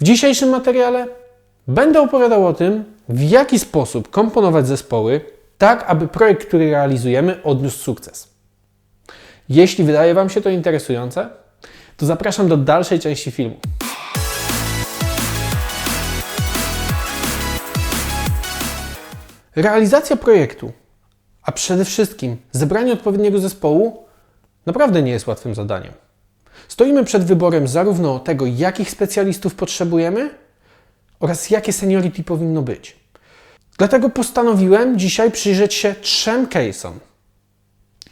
W dzisiejszym materiale będę opowiadał o tym, w jaki sposób komponować zespoły, tak aby projekt, który realizujemy, odniósł sukces. Jeśli wydaje Wam się to interesujące, to zapraszam do dalszej części filmu. Realizacja projektu, a przede wszystkim zebranie odpowiedniego zespołu, naprawdę nie jest łatwym zadaniem. Stoimy przed wyborem zarówno tego, jakich specjalistów potrzebujemy, oraz jakie seniority powinno być. Dlatego postanowiłem dzisiaj przyjrzeć się trzem case'om.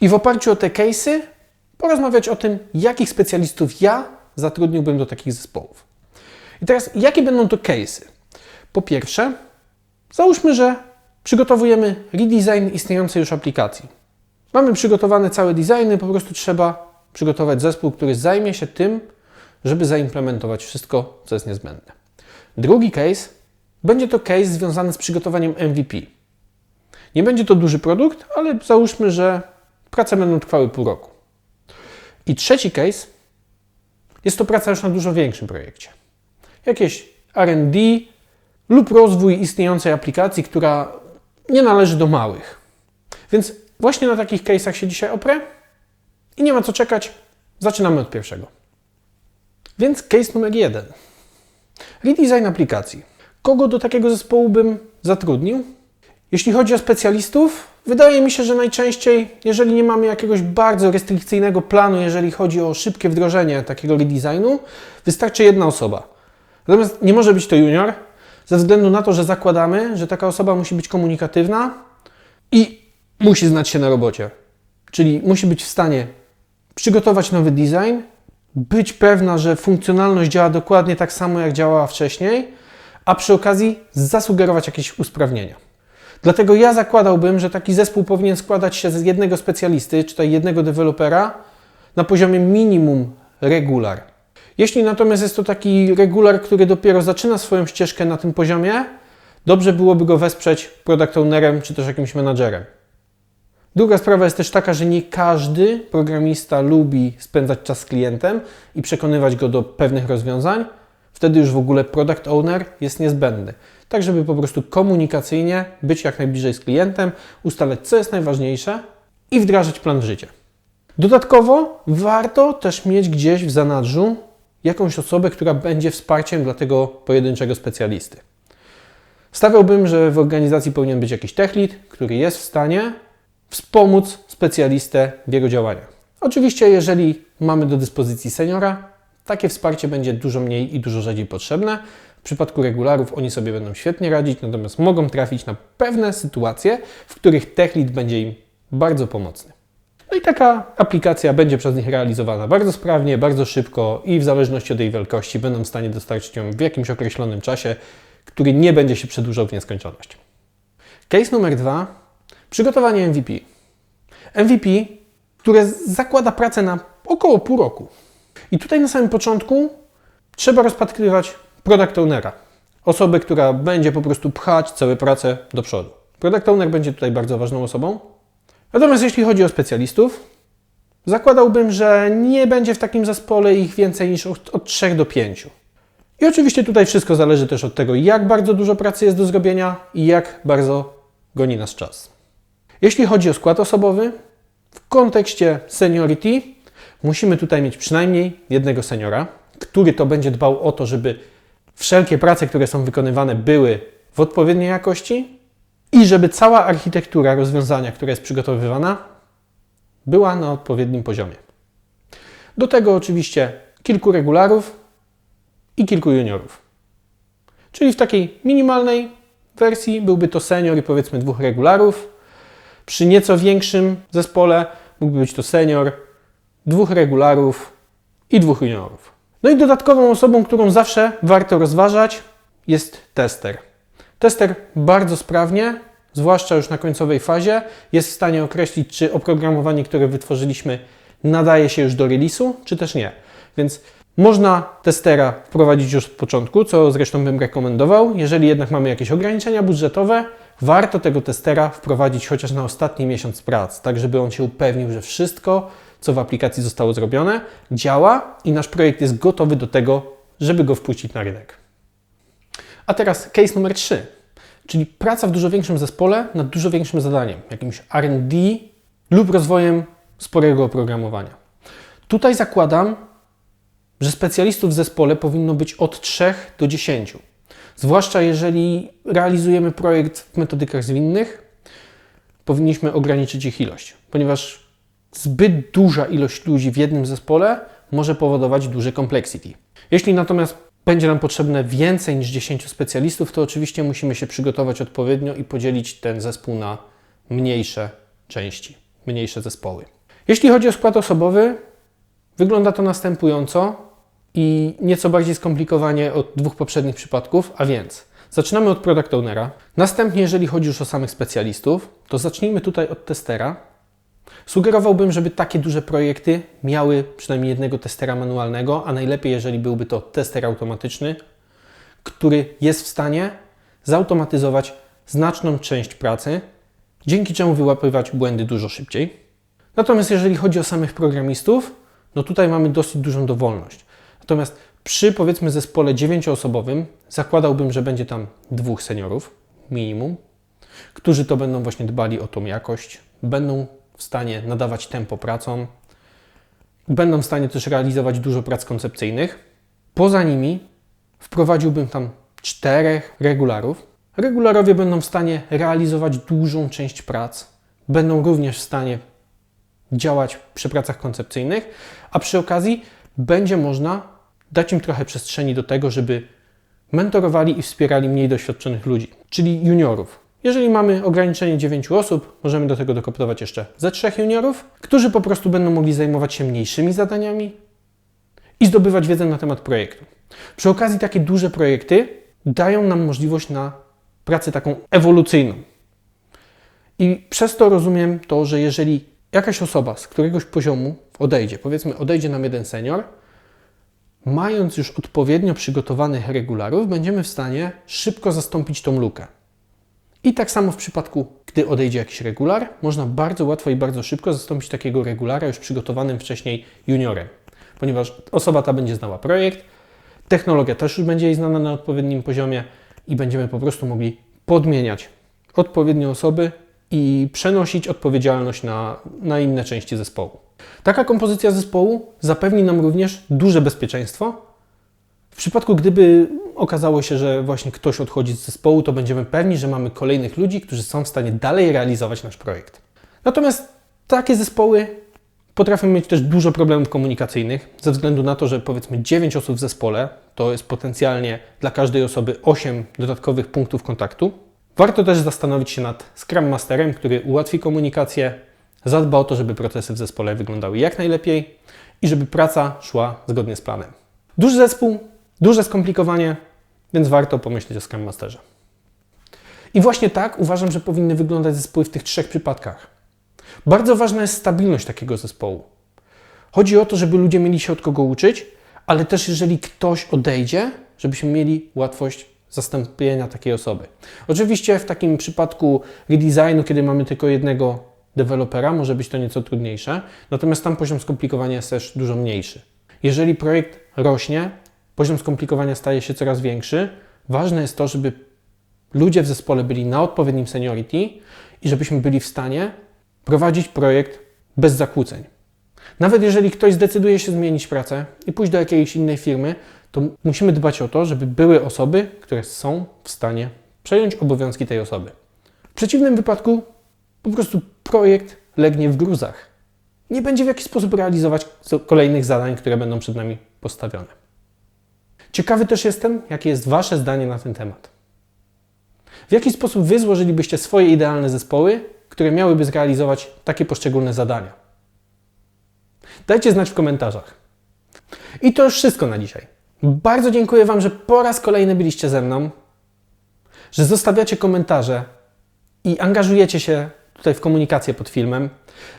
I w oparciu o te case'y porozmawiać o tym, jakich specjalistów ja zatrudniłbym do takich zespołów. I teraz, jakie będą to case'y? Po pierwsze, załóżmy, że przygotowujemy redesign istniejącej już aplikacji. Mamy przygotowane całe designy, po prostu trzeba przygotować zespół, który zajmie się tym, żeby zaimplementować wszystko, co jest niezbędne. Drugi case będzie to case związany z przygotowaniem MVP. Nie będzie to duży produkt, ale załóżmy, że prace będą trwały pół roku. I trzeci case jest to praca już na dużo większym projekcie. Jakieś RD lub rozwój istniejącej aplikacji, która nie należy do małych. Więc właśnie na takich case'ach się dzisiaj oprę i nie ma co czekać. Zaczynamy od pierwszego. Więc case numer jeden. Redesign aplikacji. Kogo do takiego zespołu bym zatrudnił? Jeśli chodzi o specjalistów, wydaje mi się, że najczęściej, jeżeli nie mamy jakiegoś bardzo restrykcyjnego planu, jeżeli chodzi o szybkie wdrożenie takiego redesignu, wystarczy jedna osoba. Natomiast nie może być to junior, ze względu na to, że zakładamy, że taka osoba musi być komunikatywna i musi znać się na robocie. Czyli musi być w stanie przygotować nowy design, być pewna, że funkcjonalność działa dokładnie tak samo, jak działała wcześniej, a przy okazji zasugerować jakieś usprawnienia. Dlatego ja zakładałbym, że taki zespół powinien składać się z jednego specjalisty, czy jednego dewelopera, na poziomie minimum regular. Jeśli natomiast jest to taki regular, który dopiero zaczyna swoją ścieżkę na tym poziomie, dobrze byłoby go wesprzeć product ownerem, czy też jakimś menadżerem. Druga sprawa jest też taka, że nie każdy programista lubi spędzać czas z klientem i przekonywać go do pewnych rozwiązań. Wtedy już w ogóle product owner jest niezbędny. Tak, żeby po prostu komunikacyjnie być jak najbliżej z klientem, ustalać co jest najważniejsze i wdrażać plan w życie. Dodatkowo warto też mieć gdzieś w zanadrzu jakąś osobę, która będzie wsparciem dla tego pojedynczego specjalisty. Stawiałbym, że w organizacji powinien być jakiś tech lead, który jest w stanie wspomóc specjalistę w jego działaniach. Oczywiście, jeżeli mamy do dyspozycji seniora, takie wsparcie będzie dużo mniej i dużo rzadziej potrzebne. W przypadku regularów oni sobie będą świetnie radzić, natomiast mogą trafić na pewne sytuacje, w których tech lead będzie im bardzo pomocny. No i taka aplikacja będzie przez nich realizowana bardzo sprawnie, bardzo szybko i w zależności od jej wielkości będą w stanie dostarczyć ją w jakimś określonym czasie, który nie będzie się przedłużał w nieskończoność. Case numer dwa Przygotowanie MVP. MVP, które zakłada pracę na około pół roku. I tutaj na samym początku trzeba rozpatrywać product ownera. Osobę, która będzie po prostu pchać całą pracę do przodu. Product owner będzie tutaj bardzo ważną osobą. Natomiast jeśli chodzi o specjalistów, zakładałbym, że nie będzie w takim zespole ich więcej niż od, od 3 do 5. I oczywiście tutaj wszystko zależy też od tego, jak bardzo dużo pracy jest do zrobienia i jak bardzo goni nas czas. Jeśli chodzi o skład osobowy, w kontekście seniority musimy tutaj mieć przynajmniej jednego seniora, który to będzie dbał o to, żeby wszelkie prace, które są wykonywane, były w odpowiedniej jakości i żeby cała architektura rozwiązania, która jest przygotowywana, była na odpowiednim poziomie. Do tego oczywiście kilku regularów i kilku juniorów. Czyli w takiej minimalnej wersji byłby to senior i powiedzmy dwóch regularów, przy nieco większym zespole mógłby być to senior, dwóch regularów i dwóch juniorów. No i dodatkową osobą, którą zawsze warto rozważać, jest tester. Tester bardzo sprawnie, zwłaszcza już na końcowej fazie, jest w stanie określić, czy oprogramowanie, które wytworzyliśmy, nadaje się już do release'u, czy też nie. Więc można testera wprowadzić już od początku, co zresztą bym rekomendował. Jeżeli jednak mamy jakieś ograniczenia budżetowe, warto tego testera wprowadzić chociaż na ostatni miesiąc prac, tak żeby on się upewnił, że wszystko, co w aplikacji zostało zrobione, działa i nasz projekt jest gotowy do tego, żeby go wpuścić na rynek. A teraz case numer 3, czyli praca w dużo większym zespole nad dużo większym zadaniem, jakimś RD lub rozwojem sporego oprogramowania. Tutaj zakładam, że specjalistów w zespole powinno być od 3 do 10. Zwłaszcza jeżeli realizujemy projekt w metodykach zwinnych, powinniśmy ograniczyć ich ilość, ponieważ zbyt duża ilość ludzi w jednym zespole może powodować duże complexity. Jeśli natomiast będzie nam potrzebne więcej niż 10 specjalistów, to oczywiście musimy się przygotować odpowiednio i podzielić ten zespół na mniejsze części, mniejsze zespoły. Jeśli chodzi o skład osobowy, wygląda to następująco i nieco bardziej skomplikowanie od dwóch poprzednich przypadków, a więc zaczynamy od product ownera. Następnie, jeżeli chodzi już o samych specjalistów, to zacznijmy tutaj od testera. Sugerowałbym, żeby takie duże projekty miały przynajmniej jednego testera manualnego, a najlepiej, jeżeli byłby to tester automatyczny, który jest w stanie zautomatyzować znaczną część pracy, dzięki czemu wyłapywać błędy dużo szybciej. Natomiast jeżeli chodzi o samych programistów, no tutaj mamy dosyć dużą dowolność. Natomiast przy powiedzmy zespole dziewięcioosobowym zakładałbym, że będzie tam dwóch seniorów minimum, którzy to będą właśnie dbali o tą jakość, będą w stanie nadawać tempo pracom, będą w stanie też realizować dużo prac koncepcyjnych. Poza nimi wprowadziłbym tam czterech regularów. Regularowie będą w stanie realizować dużą część prac, będą również w stanie działać przy pracach koncepcyjnych, a przy okazji będzie można dać im trochę przestrzeni do tego, żeby mentorowali i wspierali mniej doświadczonych ludzi, czyli juniorów. Jeżeli mamy ograniczenie 9 osób, możemy do tego dokoptować jeszcze ze trzech juniorów, którzy po prostu będą mogli zajmować się mniejszymi zadaniami i zdobywać wiedzę na temat projektu. Przy okazji takie duże projekty dają nam możliwość na pracę taką ewolucyjną. I przez to rozumiem to, że jeżeli jakaś osoba z któregoś poziomu odejdzie, powiedzmy odejdzie nam jeden senior, mając już odpowiednio przygotowanych regularów, będziemy w stanie szybko zastąpić tą lukę. I tak samo w przypadku, gdy odejdzie jakiś regular, można bardzo łatwo i bardzo szybko zastąpić takiego regulara już przygotowanym wcześniej juniorem, ponieważ osoba ta będzie znała projekt, technologia też już będzie jej znana na odpowiednim poziomie i będziemy po prostu mogli podmieniać odpowiednie osoby i przenosić odpowiedzialność na, na inne części zespołu. Taka kompozycja zespołu zapewni nam również duże bezpieczeństwo. W przypadku, gdyby okazało się, że właśnie ktoś odchodzi z zespołu, to będziemy pewni, że mamy kolejnych ludzi, którzy są w stanie dalej realizować nasz projekt. Natomiast takie zespoły potrafią mieć też dużo problemów komunikacyjnych, ze względu na to, że powiedzmy 9 osób w zespole to jest potencjalnie dla każdej osoby 8 dodatkowych punktów kontaktu. Warto też zastanowić się nad Scrum Masterem, który ułatwi komunikację, zadba o to, żeby procesy w zespole wyglądały jak najlepiej i żeby praca szła zgodnie z planem. Duży zespół, duże skomplikowanie, więc warto pomyśleć o Scrum Masterze. I właśnie tak uważam, że powinny wyglądać zespoły w tych trzech przypadkach. Bardzo ważna jest stabilność takiego zespołu. Chodzi o to, żeby ludzie mieli się od kogo uczyć, ale też jeżeli ktoś odejdzie, żebyśmy mieli łatwość zastąpienia takiej osoby. Oczywiście w takim przypadku redesignu, kiedy mamy tylko jednego dewelopera, może być to nieco trudniejsze, natomiast tam poziom skomplikowania jest też dużo mniejszy. Jeżeli projekt rośnie, poziom skomplikowania staje się coraz większy, ważne jest to, żeby ludzie w zespole byli na odpowiednim seniority i żebyśmy byli w stanie prowadzić projekt bez zakłóceń. Nawet jeżeli ktoś zdecyduje się zmienić pracę i pójść do jakiejś innej firmy, to musimy dbać o to, żeby były osoby, które są w stanie przejąć obowiązki tej osoby. W przeciwnym wypadku po prostu projekt legnie w gruzach. Nie będzie w jakiś sposób realizować kolejnych zadań, które będą przed nami postawione. Ciekawy też jestem, jakie jest Wasze zdanie na ten temat. W jaki sposób Wy złożylibyście swoje idealne zespoły, które miałyby zrealizować takie poszczególne zadania? Dajcie znać w komentarzach. I to już wszystko na dzisiaj. Bardzo dziękuję Wam, że po raz kolejny byliście ze mną, że zostawiacie komentarze i angażujecie się tutaj w komunikację pod filmem.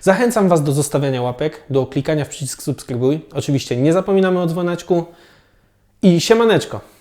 Zachęcam Was do zostawiania łapek, do klikania w przycisk subskrybuj. Oczywiście nie zapominamy o dzwoneczku i siemaneczko.